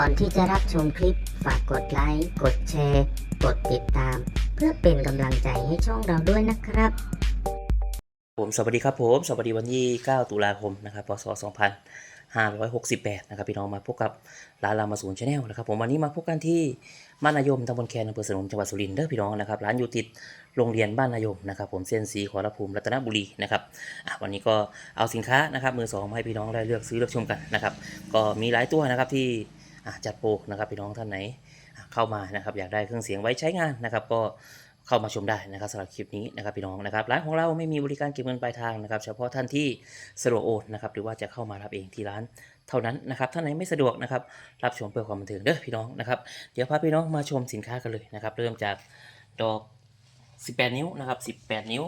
ก่อนที่จะรับชมคลิป ฝากกดไลค์ กดแชร์ กดติดตาม เพื่อเป็นกำลังใจให้ช่องเราด้วยนะครับ ผมสวัสดีครับผม สวัสดีวันที่ 9 ตุลาคมนะครับพศ2568 นะครับพี่น้องมาพบกับร้านรามาศูนย์ชาแนลนะครับผมวันนี้มาพบกันที่บ้านนายมตำบลแคนอำเภอสนมจังหวัดสุรินทร์เด้อพี่น้องนะครับร้านอยู่ติดโรงเรียนบ้านนายมนะครับผมเส้นสีขอรภูมิรัตนบุรีนะครับวันนี้ก็เอาสินค้านะครับมือสองให้พี่น้องได้เลือกซื้อเลือกชมกันนะครับก็มีหลายตัวนะครับที่ จัดโปรนะครับพี่น้องท่านไหนเข้ามานะครับอยากได้เครื่องเสียงไว้ใช้งานนะครับ ก็เข้ามาชมได้นะครับสำหรับคลิปนี้นะครับพี่น้องนะครับร้านของเราไม่มีบริการเก็บเงินปลายทางนะครับ เฉพาะท่านที่สะดวกโอนนะครับหรือว่าจะเข้ามารับเองที่ร้านเท่านั้นนะครับท่านไหนไม่สะดวกนะครับรับชมเพื่อความบันเทิงเด้อพี่น้องนะครับเดี๋ยวพาพี่น้องมาชมสินค้ากันเลยนะครับเริ่มจากดอก 18 นิ้วนะครับ 18 นิ้ว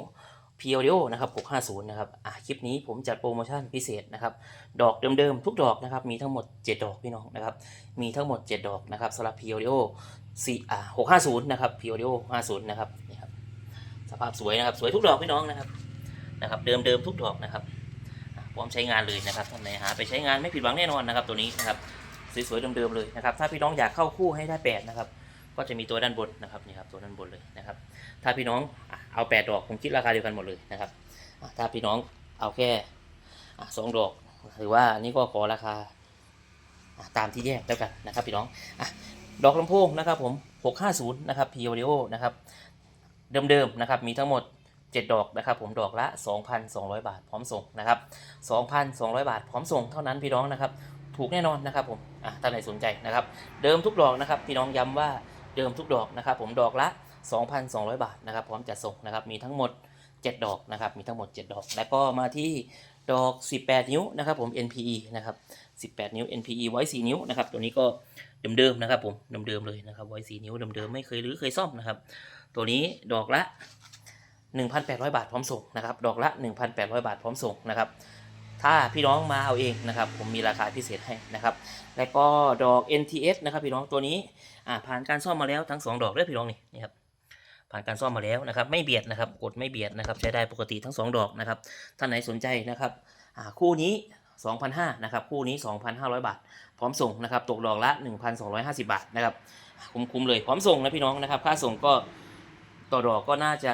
p ี o อ i o นะครับ650นะครับอะคลิปนี้ผมจัดโปรโมชั่นพิเศษนะครับ ดอกเดิมๆ ทุกดอกนะครับ มีทั้งหมด 7 ดอกพี่น้องนะครับ มีทั้งหมด 7 ดอกนะครับสำหรับ p ี o อ i o สี่อ่า650นะครับ p ี o อ i o 50นะครับนี่ครับสภาพสวยนะครับ สวยทุกดอกพี่น้องนะครับนะครับ เดิมๆทุกดอกนะครับพร้อมใช้งานเลยนะครับท่านไหนหาไปใช้งานไม่ผิดหวังแน่นอนนะครับตัวนี้นะครับสวยๆเดิมๆเลยนะครับถ้าพี่น้องอยากเข้าคู่ให้ได้แปดนะครับ ก็จะมีตัวด้านบนนะครับนี่ครับตัวด้านบนเลยนะครับ ถ้าพี่น้องเอาแปดดอกผมคิดราคาเดียวกันหมดเลยนะครับถ้าพี่น้องเอาแค่สองดอกหรือว่าอันนี้ก็ขอราคาตามที่แยกแล้วกันนะครับพี่น้องอดอกลำโพงนะครับผม650นะครับ p o d o นะครับเดิมๆนะครับมีทั้งหมด 7 ดอกนะครับผมดอกละ 2,200 บาทพร้อมส่งนะครับ2,200 บาทพร้อมส่งเท่านั้นพี่น้องนะครับ ถูกแน่นอนนะครับผมอะท่านไหนสนใจนะครับ เดิมทุกดอกนะครับพี่น้องย้ำว่า เดิมทุกดอกนะครับผมดอกละ 2,200 บาทนะครับพร้อมจัดส่งนะครับมีทั้งหมด 7 ดอกนะครับมีทั้งหมด 7 ดอก แล้วก็มาที่ดอก 18 นิ้วนะครับผม NPE นะครับ18 นิ้ว NPE ไว้ 4 นิ้วนะครับตัวนี้ก็เดิมๆนะครับผมเดิมๆเลยนะครับไว้4นิ้วเดิมๆไม่เคยหรือเคยซ่อมนะครับตัวนี้ดอกละ 1,800 บาทพร้อมส่งนะครับดอกละ 1,800 บาทพร้อมส่งนะครับ ถ้าพี่น้องมาเอาเองนะครับ ผมมีราคาพิเศษให้นะครับ แล้วก็ดอก NTS นะครับ พี่น้องตัวนี้อ่าผ่านการซ่อมมาแล้วทั้ง 2 ดอกเลยพี่น้องนี่นี่ครับผ่านการซ่อมมาแล้วนะครับ ไม่เบียดนะครับ กดไม่เบียดนะครับ ใช้ได้ปกติทั้ง 2 ดอกนะครับ ท่านไหนสนใจนะครับอ่าคู่นี้2,500นะครับ คู่นี้ 2,500 บาท พร้อมส่งนะครับ ตกดอกละ 1,250 บาทนะครับ คุ้มๆเลย พร้อมส่งนะพี่น้องนะครับ ค่าส่งก็ต่อดอกก็น่าจะ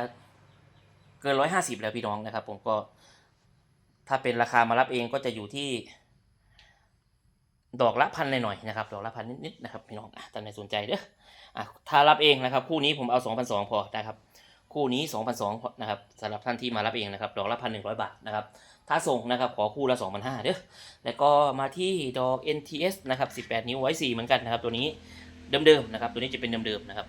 เกิน 150 แล้วพี่น้องนะครับ ผมก็ ถ้าเป็นราคามารับเองก็จะอยู่ที่ ดอกละพันหน่อยๆนะครับ ดอกละพันนิดๆนะครับพี่น้องอะท่านไหนสนใจเด้ออะถ้ารับเองนะครับ คู่นี้ผมเอา2,200พอได้ครับ คู่นี้2,200พอนะครับสำหรับท่านที่มารับเองนะครับ ดอกละพันหนึ่งร้อยบาทนะครับถ้าส่งนะครับขอคู่ละ2,500เด้อแล้วก็มาที่ดอก NTS นะครับ18 นิ้วไว้4เหมือนกันนะครับ ตัวนี้เดิมๆนะครับ ตัวนี้จะเป็นเดิมๆนะครับ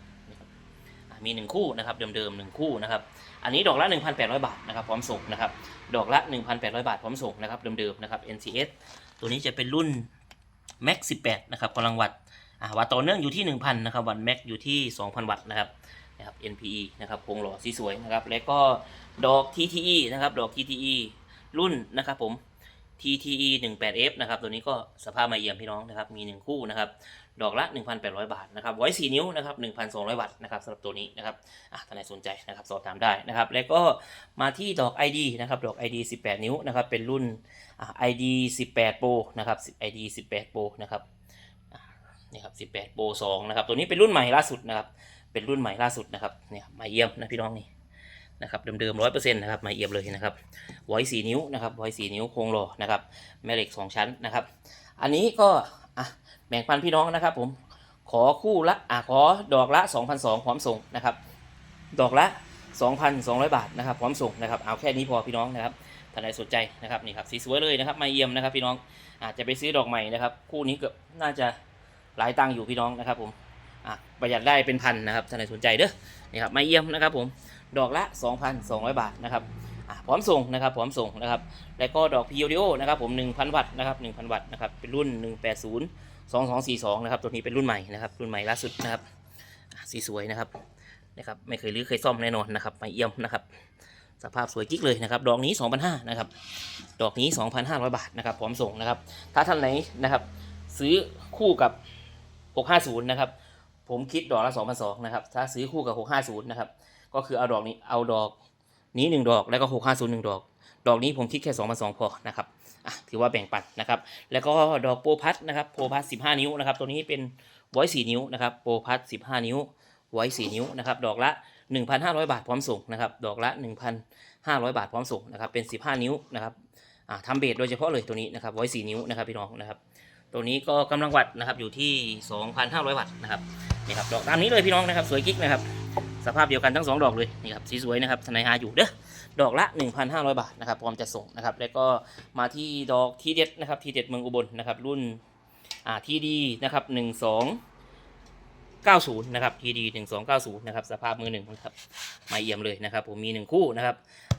มี 1 คู่นะครับเดิมๆ1คู่นะครับอันนี้ดอกละ 1,800 บาทนะครับพร้อมส่งนะครับดอกละ 1,800 บาทพร้อมส่งนะครับเดิมๆนะครับ NCS ตัวนี้จะเป็นรุ่น Max 18นะครับกำลังวัตต์อ่าวัตต์ต่อเนื่องอยู่ที่ 1,000นะครับวัตต์ Max อยู่ที่ 2,000 วัตต์นะครับนะครับ NPE นะครับโครงหล่อสีสวยนะครับแล้วก็ดอก TTE นะครับดอก TTE รุ่นนะครับผม TTE 18F นะครับตัวนี้ก็สภาพมาเยี่ยมพี่น้องนะครับมี 1 คู่นะครับ ดอกละ 1,800 บาทนะครับไว้4นิ้วนะครับ1,200 วัตต์นะครับสำหรับตัวนี้นะครับอะท่านไหนสนใจนะครับสอบถามได้นะครับ แล้วก็มาที่ดอก ID นะครับดอก ID 18 นิ้วนะครับเป็นรุ่นอ่า ID 18 Pro นะครับ ID 18 Pro นะครับนี่ครับ18 Pro 2นะครับตัวนี้เป็นรุ่นใหม่ล่าสุดนะครับเป็นรุ่นใหม่ล่าสุดนะครับเนี่ยมาเยี่ยมนะพี่น้องนี่นะครับเดิมๆร้อยเปอร์เซ็นต์นะครับมาเยี่ยมเลยนะครับไว้4นิ้วนะครับไว้4นิ้วโครงหล่อนะครับแม่เหล็ก2ชั้นนะครับ อันนี้ก็ อะแบ่งปันพี่น้องนะครับผมขอคู่ละอะขอดอกละ 2,200พร้อมส่งนะครับ ดอกละ 2,200 บาทนะครับพร้อมส่งนะครับเอาแค่นี้พอพี่น้องนะครับท่านใดสนใจนะครับนี่ครับสีสวยเลยนะครับมาเยี่ยมนะครับพี่น้องอาจจะไปซื้อดอกใหม่นะครับ คู่นี้เกือบน่าจะหลายตังค์อยู่พี่น้องนะครับผมอะประหยัดได้เป็นพันนะครับท่านใดสนใจเด้อนี่ครับมาเยี่ยมนะครับผมดอกละ 2,200 บาทนะครับ พร้อมส่งนะครับพร้อมส่งนะครับ แล้วก็ดอกพีโอดิโอนะครับผม1,000 วัตต์นะครับ1,000 วัตต์นะครับเป็นรุ่น 180 2242นะครับตัวนี้เป็นรุ่นใหม่นะครับรุ่นใหม่ล่าสุดนะครับสีสวยนะครับนะครับไม่เคยรื้อเคยซ่อมแน่นอนนะครับไม่เอี่ยมนะครับสภาพสวยกิ๊กเลยนะครับดอกนี้ 2,500นะครับดอกนี้ 2,500 บาทนะครับพร้อมส่งนะครับ ถ้าท่านไหนนะครับ ซื้อคู่กับ 650นะครับผมคิดดอกละ2,200นะครับถ้าซื้อคู่กับ 650นะครับก็คือเอาดอกนี้เอาดอก นี้ 1 ดอกแล้วก็650 1 ดอก ดอกนี้ผมคิดแค่2,200พอนะครับถือว่าแบ่งปันนะครับ แล้วก็ดอกโปรพัทนะครับโปรพัท15 นิ้วนะครับ ตัวนี้เป็นไว้4นิ้วนะครับโปรพัท15 นิ้วไว้4นิ้วนะครับ ดอกละ 1,500 บาทพร้อมส่งนะครับ ดอกละ 1,500 บาทพร้อมส่งนะครับ เป็น 15 นิ้วนะครับทำเบสโดยเฉพาะเลยตัวนี้นะครับไว้4นิ้วนะครับพี่น้องนะครับ ตัวนี้ก็กำลังวัตต์นะครับอยู่ที่ 2,500 วัตต์นะครับนี่ครับดอกตามนี้เลยพี่น้องนะครับ สวยกิ๊กนะครับ สภาพเดียวกันทั้งสองดอกเลยนี่ครับสีสวยนะครับทนายหาอยู่เด้อดอกละ 1,500 บาทนะครับพร้อมจะส่งนะครับแล้วก็มาที่ดอกทีเด็ดนะครับทีเด็ดเมืองอุบลนะครับรุ่นอ่าทีดีนะครับ1290นะครับทีดี1290นะครับสภาพมือหนึ่งนะครับไมาเยี่ยมเลยนะครับผมมีหนึ่งคู่นะครับ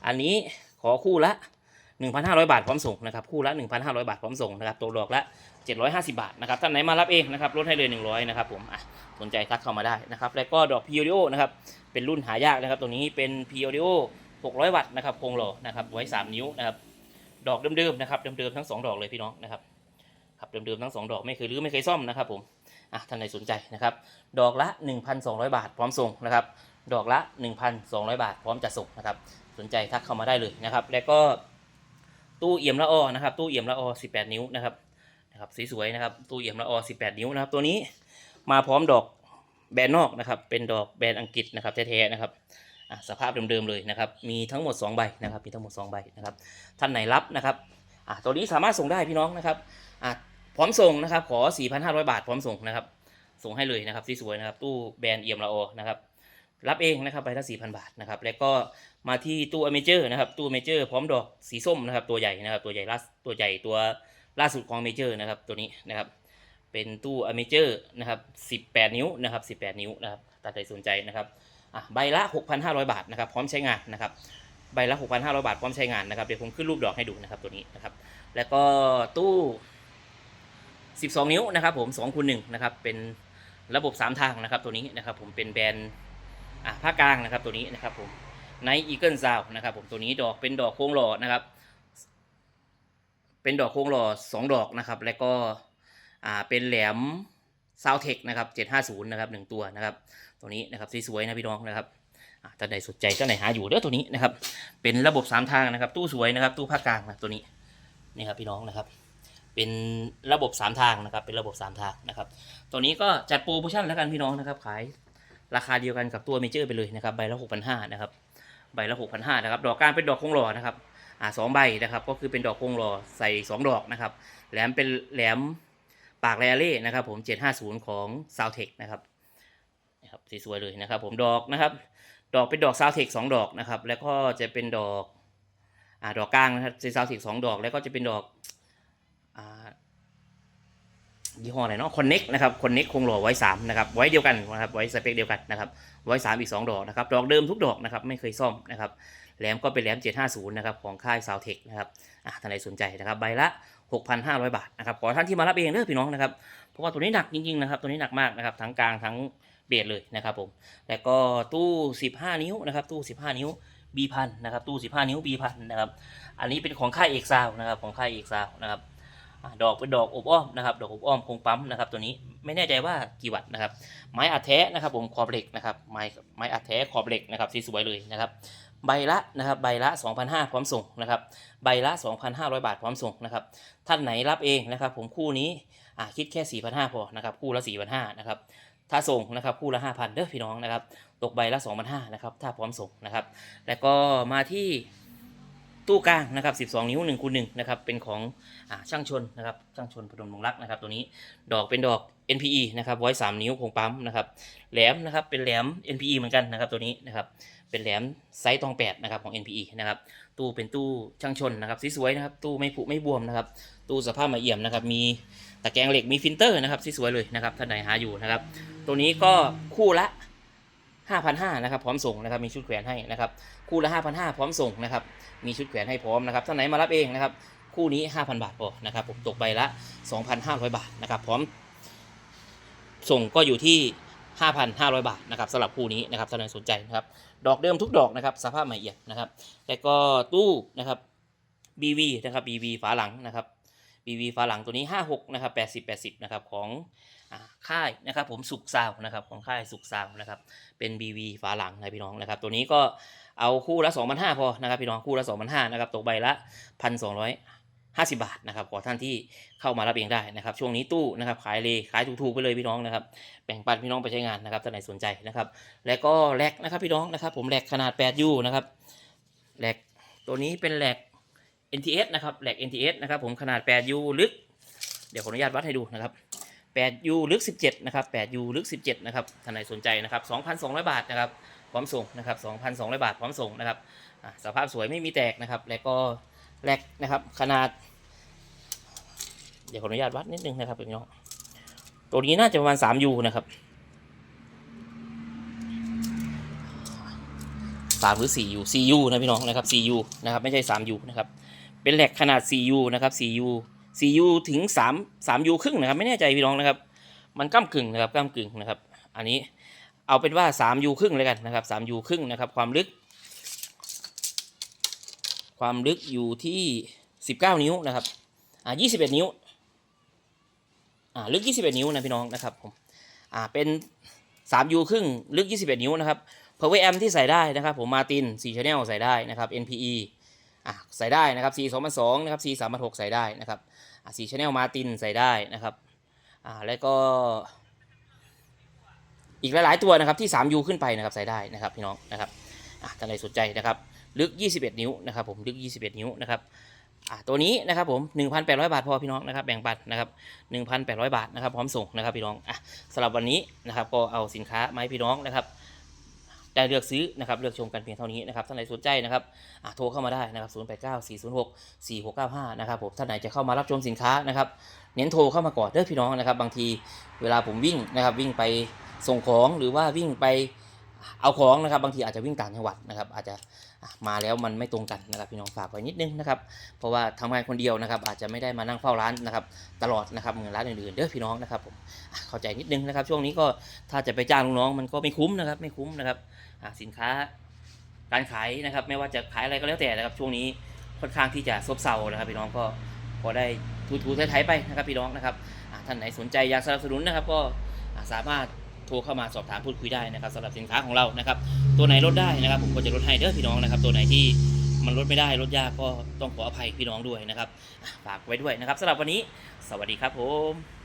อันนี้ขอคู่ละ 1,500 บาทพร้อมส่งนะครับคู่ละ 1,500 บาทพร้อมส่งนะครับตัวดอกละ 750 บาทนะครับท่านไหนมารับเองนะครับลดให้เลย 100นะครับผมอะสนใจทักเข้ามาได้นะครับแล้วก็ดอกพีโอดิโอนะครับเป็นรุ่นหายากนะครับตัวนี้เป็นพีโอดิโอ600 วัตต์นะครับโครงหล่อนะครับไว้ 3 นิ้วนะครับดอกเดิมๆนะครับเดิมๆทั้ง 2 ดอกเลยพี่น้องนะครับครับเดิมๆทั้ง 2 ดอกไม่เคยรื้อไม่เคยซ่อมนะครับผมอะท่านไหนสนใจนะครับดอกละ 1,200 บาท พร้อมส่งนะครับดอกละ 1,200 บาท พร้อมจะส่งนะครับสนใจทักเข้ามาได้เลยนะครับแล้วก็ ตู้เอี่ยมละออนะครับตู้เอี่ยมละออ18 นิ้วนะครับนะครับสวยๆนะครับตู้เอี่ยมละออ18 นิ้วนะครับตัวนี้มาพร้อมดอกแบรนด์นอกนะครับเป็นดอกแบรนด์อังกฤษนะครับแท้ๆนะครับสภาพเดิมๆเลยนะครับมีทั้งหมด 2 ใบนะครับมีทั้งหมด 2 ใบนะครับท่านไหนรับนะครับตัวนี้สามารถส่งได้พี่น้องนะครับพร้อมส่งนะครับขอ 4,500 บาทพร้อมส่งนะครับส่งให้เลยนะครับสวยๆนะครับตู้แบรนด์เอี่ยมละออนะครับรับเองนะครับใบละ4,000 บาทนะครับแล้วก็ มาที่ตู้อเมเจอร์นะครับตู้อเมเจอร์พร้อมดอกสีส้มนะครับตัวใหญ่นะครับตัวใหญ่ล่าตัวใหญ่ตัวล่าสุดของเมเจอร์นะครับตัวนี้นะครับเป็นตู้อเมเจอร์นะครับ18 นิ้วนะครับ18 นิ้วนะครับถ้าใครสนใจนะครับอะใบละ 6,500 บาทนะครับพร้อมใช้งานนะครับใบละ 6,500 บาทพร้อมใช้งานนะครับเดี๋ยวผมขึ้นรูปดอกให้ดูนะครับตัวนี้นะครับแล้วก็ตู้ 12 นิ้วนะครับผม2คูณ1นะครับเป็นระบบ 3 ทางนะครับตัวนี้นะครับผมเป็นแบรนด์อะภาคกลางนะครับตัวนี้นะครับผม ในอีเกิลซาวนะครับผมตัวนี้ดอกเป็นดอกโค้งหล่อนะครับ เป็นดอกโค้งหล่อสองดอกนะครับ แล้วก็อ่าเป็นแหลมซาวเทคนะครับ750นะครับหนึ่งตัวนะครับ ตัวนี้นะครับสวยๆนะพี่น้องนะครับอ่าท่านใดสนใจท่านไหนหาอยู่เด้อตัวนี้นะครับ เป็นระบบ 3 ทางนะครับ ตู้สวยนะครับ ตู้ภาคกลางนะตัวนี้นี่ครับพี่น้องนะครับ เป็นระบบ 3 ทางนะครับ เป็นระบบ 3 ทางนะครับ ตัวนี้ก็จัดโปรโมชั่นแล้วกันพี่น้องนะครับ ขายราคาเดียวกันกับตัวเมเจอร์ไปเลยนะครับ ใบละ6,500นะครับ ใบละ6,500นะครับ ดอกก้านเป็นดอกคงหล่อนะครับอ่าสองใบนะครับ ก็คือเป็นดอกคงหล่อใส่สองดอกนะครับ แหลมเป็นแหลมปากแรเล่นะครับ ผม750ของซาวเทคนะครับนะครับสวยๆเลยนะครับ ผมดอกนะครับ ดอกเป็นดอกซาวเทคสองดอกนะครับ แล้วก็จะเป็นดอกอ่าดอกกลางนะครับซาวเทคสองดอก แล้วก็จะเป็นดอก ยี่ห้ออะไรเนาะคอนเน็กนะครับคอนเน็กคงหล่อไว้สามนะครับไว้เดียวกันนะครับไว้สเปคเดียวกันนะครับไว้สามอีกสองดอกนะครับดอกเดิมทุกดอกนะครับไม่เคยซ่อมนะครับแหลมก็เป็นแหลม 750นะครับของค่ายซาวเทคนะครับอะท่านใดสนใจนะครับใบละ 6,500 บาทนะครับขอท่านที่มารับเองเด้อพี่น้องนะครับเพราะว่าตัวนี้หนักจริงๆนะครับตัวนี้หนักมากนะครับทั้งกลางทั้งเบสเลยนะครับผมแล้วก็ตู้ 15 นิ้วนะครับตู้ 15 นิ้ว B พันนะครับตู้ 15 นิ้ว B พันนะครับอันนี้เป็นของค่ายเอกซาวนะครับของค่ายเอกซาวนะครับ ดอกเป็นดอกอบอ้อมนะครับ ดอกอบอ้อมคงปั๊มนะครับ ตัวนี้ไม่แน่ใจว่ากี่วัตต์นะครับ ไม้อัดแท้นะครับ ผมขอบเหล็กนะครับ ไม้ไม้อัดแท้ขอบเหล็กนะครับสวยเลยนะครับ ใบละนะครับใบละ 2,500พร้อมส่งนะครับ ใบละ 2,500 บาทพร้อมส่งนะครับ ท่านไหนรับเองนะครับ ผมคู่นี้อ่าคิดแค่ 4,500พอนะครับ คู่ละ 4,500นะครับถ้าส่งนะครับคู่ละ 5,000เด้อพี่น้องนะครับ ตกใบละ 2,500นะครับ ถ้าพร้อมส่งนะครับ แล้วก็มาที่ ตู้กลางนะครับ 12 นิ้ว1คูณ1นะครับ เป็นของอช่างชนนะครับ ช่างชนพดลมงรักนะครับ ตัวนี้ ดอกเป็นดอก NPE นะครับไว้3นิ้วคงปั๊มนะครับ แหลมนะครับ เป็นแหลม NPE เหมือนกันนะครับ ตัวนี้นะครับ เป็นแหลมไซส์ตองแปดนะครับของ NPE นะครับ ตู้เป็นตู้ช่างชนนะครับ สวยๆนะครับ ตู้ไม่ผุไม่บวมนะครับ ตู้สภาพมาเอี่ยมนะครับ มีตะแกรงเหล็ก มีฟิลเตอร์นะครับ สวยๆเลยนะครับ ท่านใดหาอยู่นะครับ ตัวนี้ก็คู่ละ 5,500นะครับพร้อมส่งนะครับมีชุดแขวนให้นะครับคู่ละ5,500พร้อมส่งนะครับมีชุดแขวนให้พร้อมนะครับท่านไหนมารับเองนะครับคู่นี้ 5,000 บาทพอนะครับผมตกใบละ 2,500 บาทนะครับพร้อมส่งก็อยู่ที่ 5,500 บาทนะครับสำหรับคู่นี้นะครับท่านใดสนใจนะครับดอกเดิมทุกดอกนะครับสภาพใหม่เอี่ยมนะครับแล้วก็ตู้นะครับ BV นะครับ BV ฝาหลังนะครับ BV ฝาหลังตัวนี้ 56นะครับ80 80นะครับของ ค่ายนะครับผมสุกซาวนะครับของค่ายสุกซาวนะครับเป็น BV ฝาหลังนะพี่น้องนะครับตัวนี้ก็เอาคู่ละ 2,500 พอนะครับพี่น้องคู่ละ 2,500นะครับตกใบละ 1,250 บาทนะครับขอท่านที่เข้ามารับเองได้นะครับ ช่วงนี้ตู้นะครับขายเลยขายถูกๆไปเลยพี่น้องนะครับแบ่งปันพี่น้องไปใช้งานนะครับท่านไหนสนใจนะครับ แล้วก็แหลกนะครับพี่น้องนะครับ ผมแหลกขนาด 8U นะครับแหลกตัวนี้เป็นแหลก NTS นะครับแหลก NTS นะครับผมขนาด 8U ลึก เดี๋ยวขออนุญาตวัดให้ดูนะครับ 8U ลึก 17 นะครับ 8U ลึก 17 นะครับท่านไหนสนใจนะครับ 2,200 บาทนะครับ พร้อมส่งนะครับ 2,200 บาท พร้อมส่งนะครับสภาพสวยไม่มีแตกนะครับ แล้วก็แหลกนะครับ ขนาด เดี๋ยวขออนุญาตวัดนิดนึงนะครับพี่น้อง ตัวนี้น่าจะประมาณ 3U นะครับ3หรือ 4U 4U นะพี่น้องนะครับ 4U นะครับ ไม่ใช่ 3U นะครับ เป็นแหลกขนาด 4U นะครับ 4U 4U ถึง3 3U ครึ่งนะครับไม่แน่ใจพี่น้องนะครับ มันก้ากึ่งนะครับก้ากึ่งนะครับ อันนี้เอาเป็นว่า 3U ครึ่งเลยกันนะครับ 3U ครึ่งนะครับ ความลึก ความลึกอยู่ที่ 19 นิ้วนะครับอ่า21 นิ้วอ่าลึก 21 นิ้วนะพี่น้องนะครับผมอ่าเป็น 3U ครึ่งลึก 21 นิ้วนะครับ power amp ที่ใส่ได้นะครับ ผมมาติน4 channel ใส่ได้นะครับ NPE อะใส่ได้นะครับ C 2 0 2นะครับ C 3 6ใส่ได้นะครับ อะ4 channel มาตินใส่ได้นะครับอ่าแล้วก็ อีกหลายๆตัวนะครับที่ 3U ขึ้นไปนะครับใส่ได้นะครับพี่น้องนะครับอะท่านใดสนใจนะครับลึก 21 นิ้วนะครับผมลึก 21 นิ้วนะครับอะตัวนี้นะครับผม1,800 บาทพอพี่น้องนะครับแบ่งปันนะครับ1,800 บาทนะครับพร้อมส่งนะครับพี่น้องอะสำหรับวันนี้นะครับก็เอาสินค้ามาให้พี่น้องนะครับ ได้เลือกซื้อนะครับเลือกชมกันเพียงเท่านี้นะครับท่านไหนสนใจนะครับโทรเข้ามาได้นะครับ 0 8 9 4 0 6 4 6 9 5 นะครับผมท่านไหนจะเข้ามารับชมสินค้านะครับเน้นโทรเข้ามาก่อนเด้อพี่น้องนะครับ บางทีเวลาผมวิ่งนะครับวิ่งไปส่งของหรือว่าวิ่งไปเอาของนะครับบางทีอาจจะวิ่งต่างจังหวัดนะครับอาจจะมาแล้วมันไม่ตรงกันนะครับพี่น้องฝากไว้นิดนึงนะครับเพราะว่าทำงานคนเดียวนะครับอาจจะไม่ได้มานั่งเฝ้าร้านนะครับตลอดนะครับเหมือนร้านอื่นๆเด้อพี่น้องนะครับผมเข้าใจนิดนึงนะครับช่วงนี้ก็ถ้าจะไปจ้างลูกน้องมันก็ไม่คุ้มนะครับไม่คุ้มนะครับ สินค้าการขายนะครับ ไม่ว่าจะขายอะไรก็แล้วแต่นะครับ ช่วงนี้ค่อนข้างที่จะซบเซานะครับ พี่น้องก็พอได้ทูๆไทยๆไปนะครับพี่น้องนะครับท่านไหนสนใจอยากสนับสนุนนะครับ ก็สามารถโทรเข้ามาสอบถามพูดคุยได้นะครับสำหรับสินค้าของเรานะครับ ตัวไหนลดได้นะครับ ผมก็จะลดให้เด้อพี่น้องนะครับ ตัวไหนที่มันลดไม่ได้ลดยากก็ต้องขออภัยพี่น้องด้วยนะครับฝากไว้ด้วยนะครับสำหรับวันนี้ สวัสดีครับผม